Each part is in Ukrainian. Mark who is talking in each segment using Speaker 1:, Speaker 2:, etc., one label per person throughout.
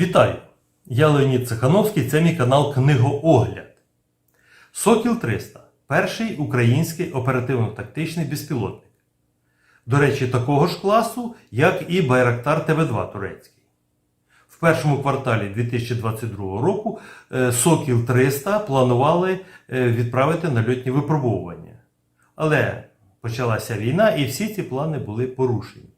Speaker 1: Вітаю! Я Леонід Цехановський, це мій канал Книгоогляд. Сокіл 300 перший український оперативно-тактичний безпілотник. До речі, такого ж класу, як і Байрактар ТВ2 турецький. В першому кварталі 2022 року е, Сокіл 300 планували е, відправити на льотні випробовування. Але почалася війна і всі ці плани були порушені.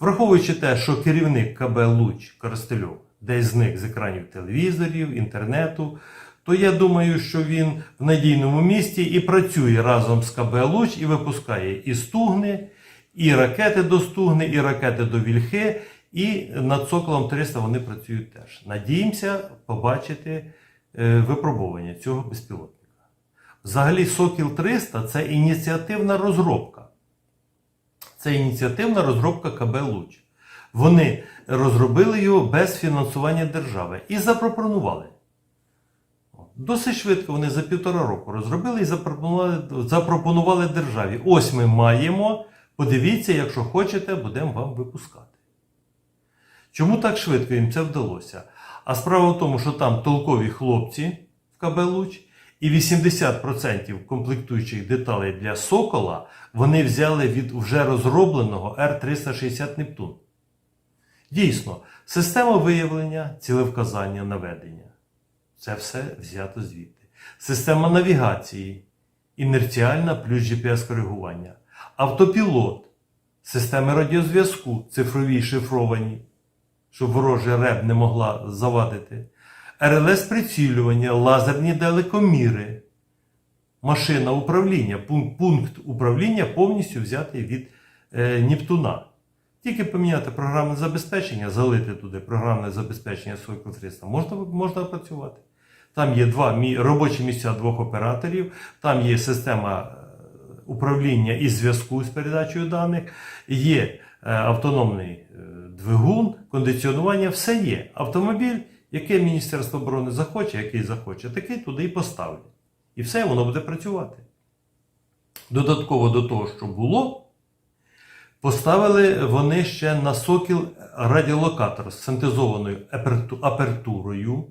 Speaker 1: Враховуючи те, що керівник КБ Луч Коростельов десь зник з екранів телевізорів, інтернету, то я думаю, що він в надійному місті і працює разом з КБ Луч і випускає і стугни, і ракети до стугни, і ракети до вільхи, і над Соколом 300 вони працюють теж. Надіємося побачити е, випробування цього безпілотника. Взагалі, Сокіл 300 це ініціативна розробка. Це ініціативна розробка КБ Луч. Вони розробили його без фінансування держави і запропонували. Досить швидко вони за півтора року розробили і запропонували, запропонували державі. Ось ми маємо. Подивіться, якщо хочете, будемо вам випускати. Чому так швидко їм це вдалося? А справа в тому, що там толкові хлопці в КБ Луч, і 80% комплектуючих деталей для Сокола вони взяли від вже розробленого Р-360 Нептун. Дійсно, система виявлення, цілевказання, наведення. Це все взято звідти. Система навігації, інерціальна плюс GPS-коригування, автопілот, системи радіозв'язку, цифрові шифровані, щоб ворожий реб не могла завадити, РЛС прицілювання, лазерні далекоміри, машина управління, пункт, пункт управління повністю взятий від е, Нептуна. Тільки поміняти програмне забезпечення, залити туди програмне забезпечення Сойко 300, можна, можна працювати. Там є два робочі місця двох операторів, там є система е, управління і зв'язку з передачею даних, є е, автономний е, двигун, кондиціонування, все є. Автомобіль, яке Міністерство оборони захоче, який захоче, такий туди і поставлять. І все, воно буде працювати. Додатково до того, що було, поставили вони ще на сокіл радіолокатор з синтезованою апертурою.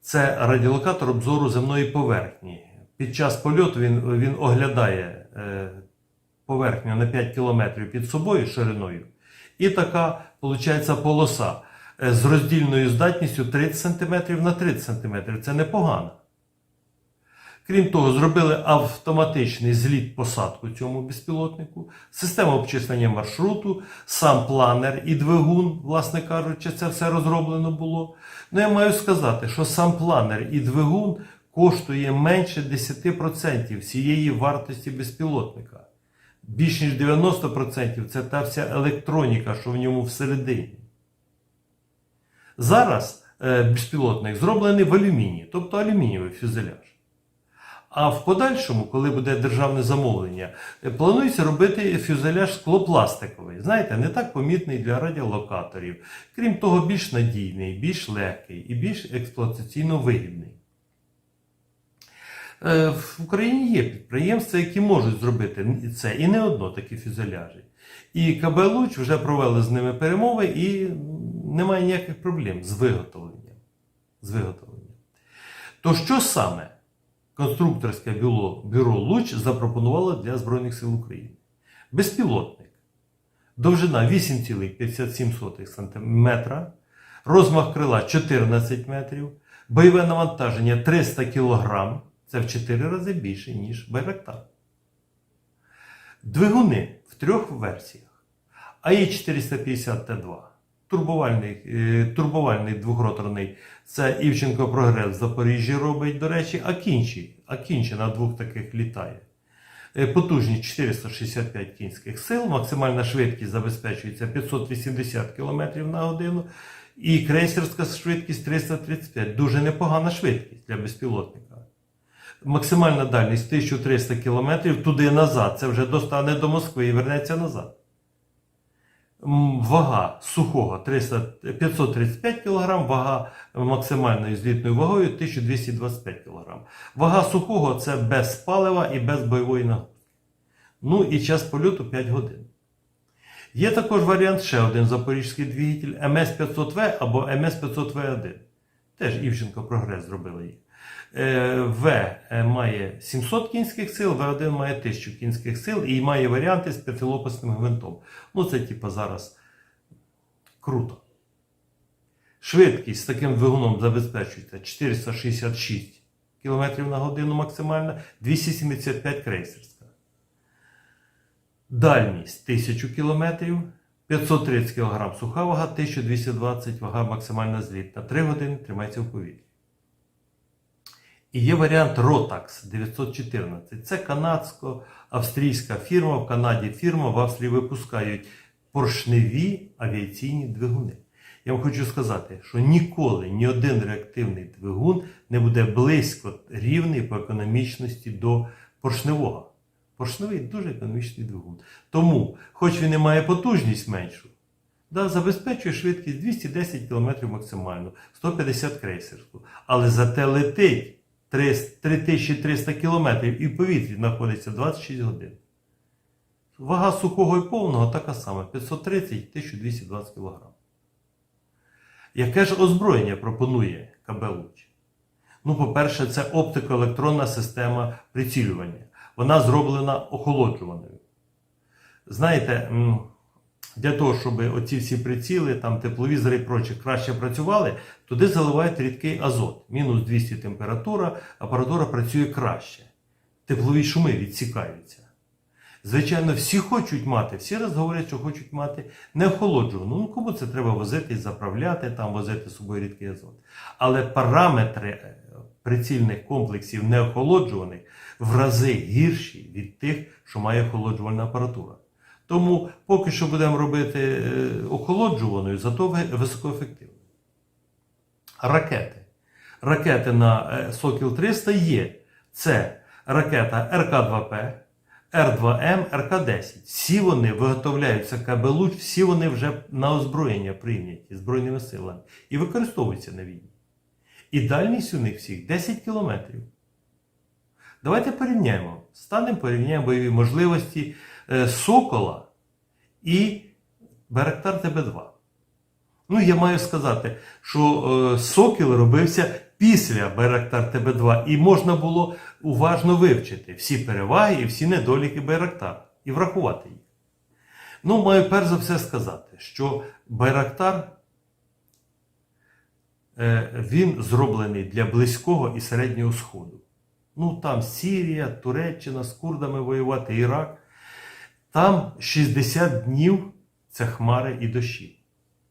Speaker 1: Це радіолокатор обзору земної поверхні. Під час польоту він, він оглядає е, поверхню на 5 км під собою шириною. І така, виходить, полоса з роздільною здатністю 30 см на 30 см. Це непогано. Крім того, зробили автоматичний зліт посадку цьому безпілотнику, система обчислення маршруту, сам планер і двигун, власне кажучи, це все розроблено було. Ну, я маю сказати, що сам планер і двигун коштує менше 10% всієї вартості безпілотника. Більш ніж 90% це та вся електроніка, що в ньому всередині. Зараз е, безпілотник зроблений в алюмінії, тобто алюмінієвий фюзеляж. А в подальшому, коли буде державне замовлення, е, планується робити фюзеляж склопластиковий. Знаєте, не так помітний для радіолокаторів. Крім того, більш надійний, більш легкий і більш експлуатаційно вигідний. Е, В Україні є підприємства, які можуть зробити це, і не одно такі фюзеляжі. І КБ Луч вже провели з ними перемови і немає ніяких проблем з виготовленням. З виготовленням. То що саме конструкторське бюро, бюро Луч запропонувало для Збройних сил України? Безпілотник. Довжина 8,57 см, розмах крила 14 метрів, бойове навантаження 300 кг. Це в 4 рази більше, ніж Байрактар. Двигуни в трьох версіях. АІ-450Т2. Турбовальний, е, турбовальний двохроторний. Це Івченко Прогрес в Запоріжжі робить, до речі, Акінчі. Акінчі на двох таких літає. Е, Потужність 465 кінських сил, максимальна швидкість забезпечується 580 км на годину. І крейсерська швидкість 335. Дуже непогана швидкість для безпілотника. Максимальна дальність 1300 км туди-назад. Це вже достане до Москви і вернеться назад. Вага сухого 300, 535 кг, вага максимальною злітною вагою 1225 кг. Вага сухого це без палива і без бойової нагрузки. Ну і час польоту 5 годин. Є також варіант ще один запорізький двигатель МС-500В або МС-500В1. Теж Івченко прогрес зробили їх. Е, В має 700 кінських сил, В1 має 1000 кінських сил і має варіанти з п'ятилопасним гвинтом. Ну, це типу зараз круто. Швидкість з таким двигуном забезпечується 466 км на годину максимальна, 275 крейсерська. Дальність 1000 км, 530 кг суха вага, 1220 вага максимальна злітна. 3 години тримається в повітрі. І є варіант Rotax 914. Це канадсько-австрійська фірма. В Канаді фірма, в Австрії випускають поршневі авіаційні двигуни. Я вам хочу сказати, що ніколи ні один реактивний двигун не буде близько рівний по економічності до поршневого. Поршневий дуже економічний двигун. Тому, хоч він і має потужність меншу, да, забезпечує швидкість 210 км максимально, 150 крейсерську. Але зате летить 300 3300 км і в повітрі знаходиться 26 годин. Вага сухого і повного така сама 530-1220 кг. Яке ж озброєння пропонує КБ Луч? Ну, по-перше, це оптико-електронна система прицілювання. Вона зроблена охолоджуваною. Знаєте, для того, щоб оці всі приціли, там, тепловізори і прочі краще працювали, туди заливають рідкий азот. Мінус 200 температура, апаратура працює краще. Теплові шуми відсікаються. Звичайно, всі хочуть мати, всі раз говорять, що хочуть мати неохолоджувану. Ну, кому це треба возити і заправляти, там возити з собою рідкий азот. Але параметри е, прицільних комплексів неохолоджуваних в рази гірші від тих, що має охолоджувальна апаратура. Тому поки що будемо робити е, охолоджуваною, зато ви- високоефективною. Ракети. Ракети на е, Сокіл 300 є. Це ракета РК-2П, Р2М, РК-10. Всі вони виготовляються КБ всі вони вже на озброєння прийняті Збройними силами і використовуються на війні. І дальність у них всіх 10 кілометрів. Давайте порівняємо. Станемо порівняємо бойові можливості Сокола і Беректар ТБ2. Ну, я маю сказати, що е, Сокіл робився після Байрактар ТБ2, і можна було уважно вивчити всі переваги і всі недоліки Байрактара і врахувати їх. Ну, маю перш за все сказати, що Байрактар е, він зроблений для Близького і Середнього Сходу. Ну, там Сірія, Туреччина з курдами воювати, Ірак. Там 60 днів це хмари і дощі.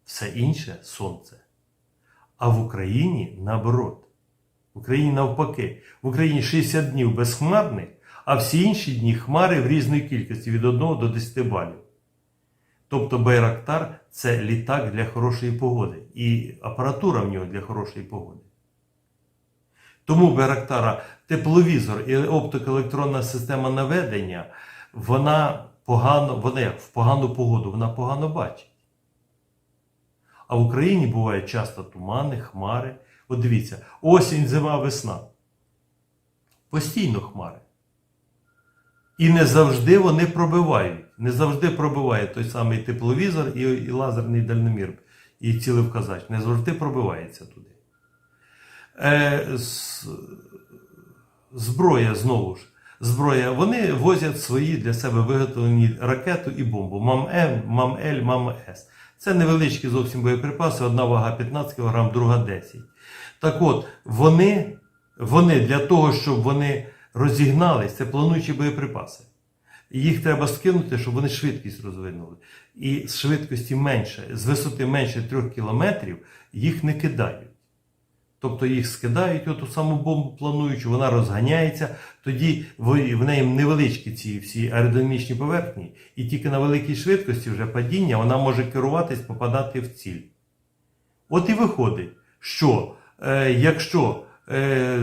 Speaker 1: Все інше сонце. А в Україні наоборот. В Україні навпаки. В Україні 60 днів безхмарних, а всі інші дні хмари в різної кількості від 1 до 10 балів. Тобто Байрактар це літак для хорошої погоди. І апаратура в нього для хорошої погоди. Тому Байрактара тепловізор і оптико-електронна система наведення, вона погано, вона як в погану погоду, вона погано бачить. А в Україні буває часто тумани, хмари. От дивіться, осінь, зима, весна. Постійно хмари. І не завжди вони пробивають. Не завжди пробиває той самий тепловізор і, і лазерний дальномір, і цілевказач. Не завжди пробивається туди. Е, з- зброя знову ж. Зброя, вони возять свої для себе виготовлені ракету і бомбу. МАМ-М, МАМ-Л, МАМ-С. Це невеличкі зовсім боєприпаси, одна вага 15 кг, друга 10. Так от, вони, вони для того, щоб вони розігнались, це плануючі боєприпаси. Їх треба скинути, щоб вони швидкість розвинули. І з швидкості менше, з висоти менше 3 км їх не кидають. Тобто їх скидають оту саму бомбу плануючу, вона розганяється, тоді в неї невеличкі ці всі аеродинамічні поверхні, і тільки на великій швидкості вже падіння вона може керуватись, попадати в ціль. От і виходить, що е, якщо е,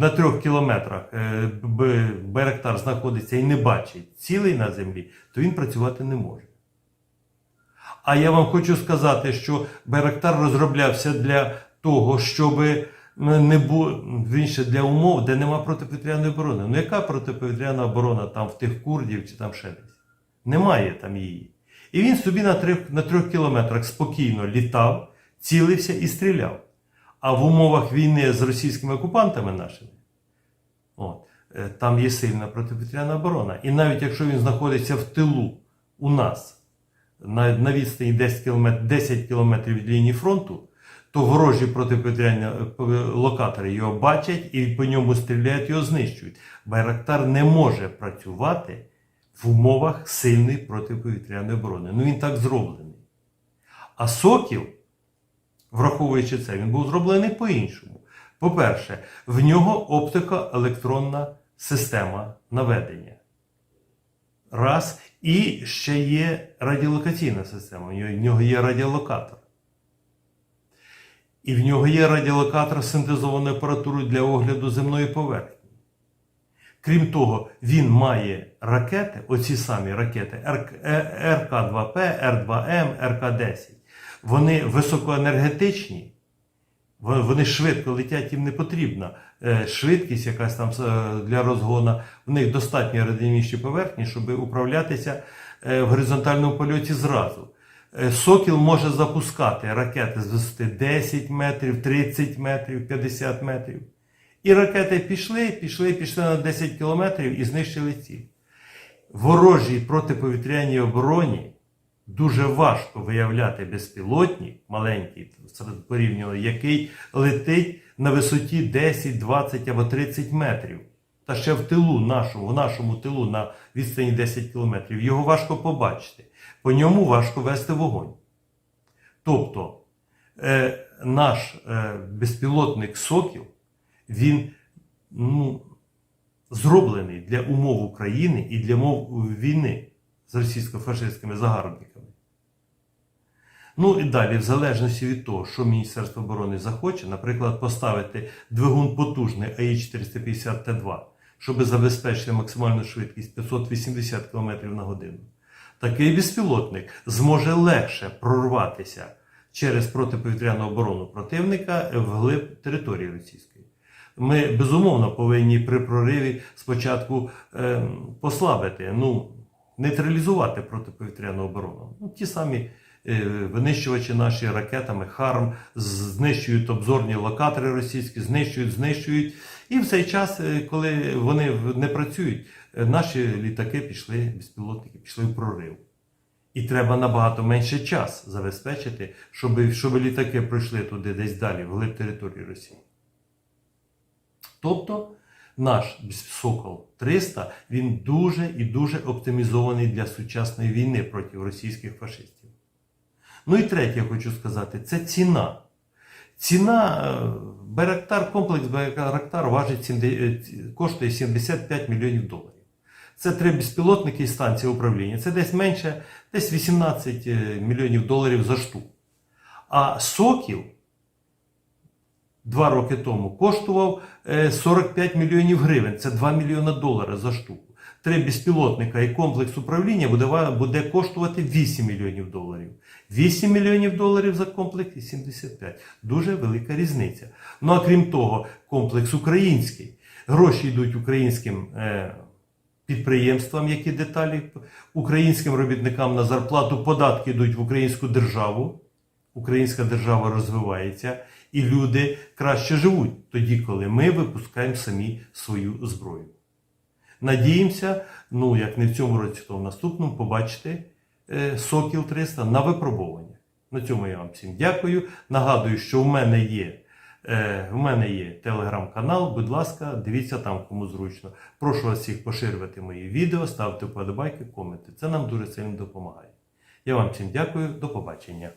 Speaker 1: на трьох кілометрах е, Б- Байрактар знаходиться і не бачить цілий на землі, то він працювати не може. А я вам хочу сказати, що Байрактар розроблявся для того, щоб не було інше для умов, де нема протиповітряної оборони. Ну яка протиповітряна оборона там в тих курдів чи там ще десь? Немає там її. І він собі на трьох, на трьох кілометрах спокійно літав, цілився і стріляв. А в умовах війни з російськими окупантами нашими, от, е, там є сильна протиповітряна оборона. І навіть якщо він знаходиться в тилу у нас на, на відстані 10 кілометрів, 10 кілометрів від лінії фронту, то ворожі протиповітряні е, локатори його бачать і по ньому стріляють, його знищують. Байрактар не може працювати в умовах сильної протиповітряної оборони. Ну він так зроблений. А сокіл, враховуючи це, він був зроблений по-іншому. По-перше, в нього оптико-електронна система наведення. Раз. І ще є радіолокаційна система. В нього є радіолокатор. І в нього є радіолокатор з синтезованою апаратурою для огляду земної поверхні. Крім того, він має ракети, оці самі ракети е, РК-2П, Р2М, РК-10. Вони високоенергетичні, вони швидко летять, їм не потрібна е, швидкість якась там е, для розгону. В них достатньо аеродинамічні поверхні, щоб управлятися е, в горизонтальному польоті зразу. Е, Сокіл може запускати ракети з висоти 10 метрів, 30 метрів, 50 метрів. І ракети пішли, пішли, пішли на 10 кілометрів і знищили ціль. Ворожій протиповітряній обороні дуже важко виявляти безпілотник, маленький, серед порівняння, який летить на висоті 10, 20 або 30 метрів. Та ще в тилу нашому, в нашому тилу на відстані 10 кілометрів. Його важко побачити. По ньому важко вести вогонь. Тобто е, наш е, безпілотник Сокіл, він ну, зроблений для умов України і для умов війни з російсько-фашистськими загарбниками. Ну і далі, в залежності від того, що Міністерство оборони захоче, наприклад, поставити двигун потужний АІ-450Т2, щоб забезпечити максимальну швидкість 580 км на годину. Такий безпілотник зможе легше прорватися через протиповітряну оборону противника вглиб території російської. Ми безумовно повинні при прориві спочатку е, послабити, ну, нейтралізувати протиповітряну оборону. Ну, ті самі винищувачі наші ракетами ХАРМ знищують обзорні локатори російські, знищують, знищують. І в цей час, е, коли вони не працюють, е, наші літаки пішли, безпілотники пішли в прорив. І треба набагато менше час забезпечити, щоб, щоб літаки пройшли туди десь далі, вглиб території Росії. Тобто наш Сокол 300 він дуже і дуже оптимізований для сучасної війни проти російських фашистів. Ну і третє, я хочу сказати, це ціна. Ціна е, Байрактар, комплекс Байрактар важить 70, е, коштує 75 мільйонів доларів. Це три безпілотники і станція управління. Це десь менше, десь 18 е, мільйонів доларів за штуку. А Сокіл два роки тому коштував е, 45 мільйонів гривень. Це 2 мільйона доларів за штуку. Три безпілотника і комплекс управління буде, коштувати 8 мільйонів доларів. 8 мільйонів доларів за комплекс і 75. Дуже велика різниця. Ну а крім того, комплекс український. Гроші йдуть українським е, підприємствам, які деталі, українським робітникам на зарплату, податки йдуть в українську державу. Українська держава розвивається, і люди краще живуть тоді, коли ми випускаємо самі свою зброю. Надіємося, ну як не в цьому році, то в наступному побачити е, Сокіл 300 на випробування. На цьому я вам всім дякую. Нагадую, що в мене є. Е, в мене є телеграм-канал, будь ласка, дивіться там, кому зручно. Прошу вас всіх поширювати мої відео, ставте вподобайки, коменти. Це нам дуже сильно допомагає. Я вам всім дякую, до побачення.